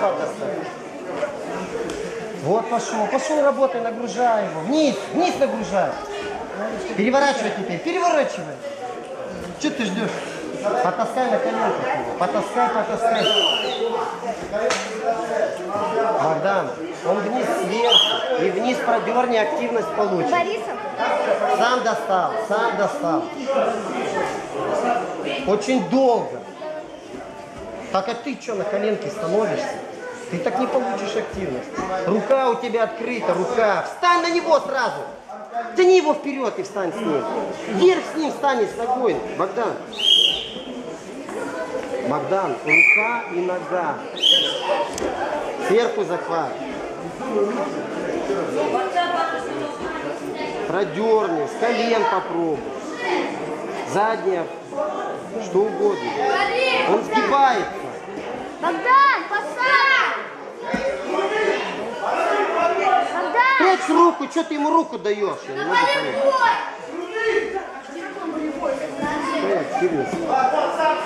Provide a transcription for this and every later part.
достать. Вот пошел, пошел работай, нагружай его. Вниз, вниз нагружай. Переворачивай теперь, переворачивай. Что ты ждешь? Потаскай на коленках его. Потаскай, потаскай. Богдан, он вниз сверху. И вниз продерни, активность получит. Борисов? Сам достал, сам достал. Очень долго. Так а ты что на коленке становишься? Ты так не получишь активность. Рука у тебя открыта, рука. Встань на него сразу. Тяни его вперед и встань с ним. Вверх с ним встань спокойно. Богдан. Богдан, рука и нога. Сверху захват. Продерни, с колен попробуй. Задняя, что угодно. Он сгибается. Богдан, поставь! Прячь руку, что ты ему руку даешь? Я не могу понять. Активность?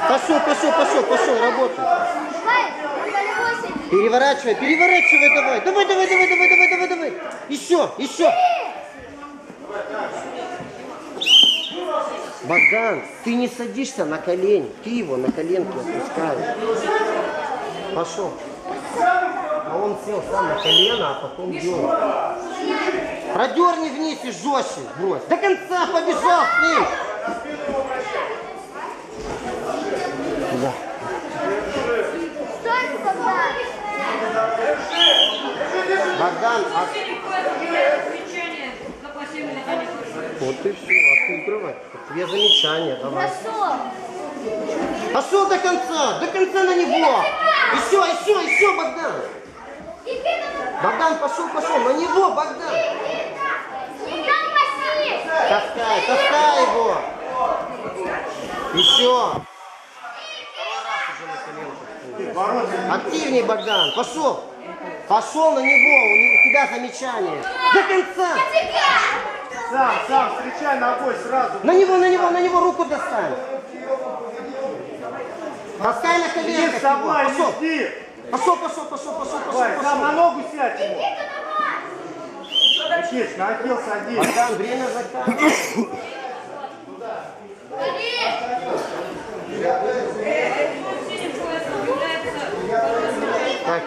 Пошел, пошел, пошел, пошел, работай. Переворачивай, переворачивай давай. Давай, давай, давай, давай, давай, давай, давай. Еще, еще. Богдан, ты не садишься на колени, ты его на коленки опускаешь. Пошел. А он сел сам на колено, а потом дернул. Продерни вниз и жестче брось. До конца побежал с ним. Да. Стой, Богдан! Богдан, а. Вот и все, отыгрывай. Две замечания, давай. Бросок! Пошел до конца, до конца на него. Еще, еще, еще, Богдан. Богдан, пошел, пошел, на него, Богдан. Богдан, паси! Таскай, таскай его. Еще. Второй раз уже на коленках. Активней, Богдан, пошел. Пошел на него, у тебя замечание. До конца. Сам, сам, встречай ногой сразу. На него, на него, на него руку достань. Таскай на коленках его. Пошел. Пошел, пошел, пошел, пошел, пошел, Давай, сам на ногу сядь ему. Никит, на отдел садись. Богдан, время заканчивается. Так,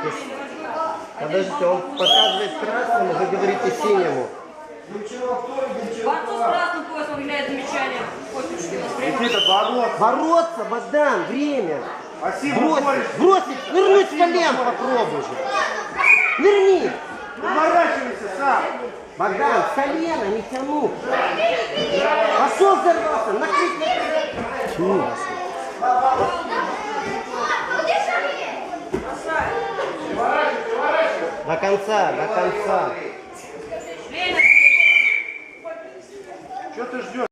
подождите, он показывает красному, вы говорите синему. борцу с красным поясом является воспринимают. Никита, бороться. Бороться, Богдан, время. Спасибо, Бросить, Борис. бросить, нырнуть с колен попробуй же. Нырни. Уворачивайся сам. Богдан, с колена не тяну. Пошел взорвался, накрыть, накрыть. Чего? До конца, до конца. Что ты ждешь?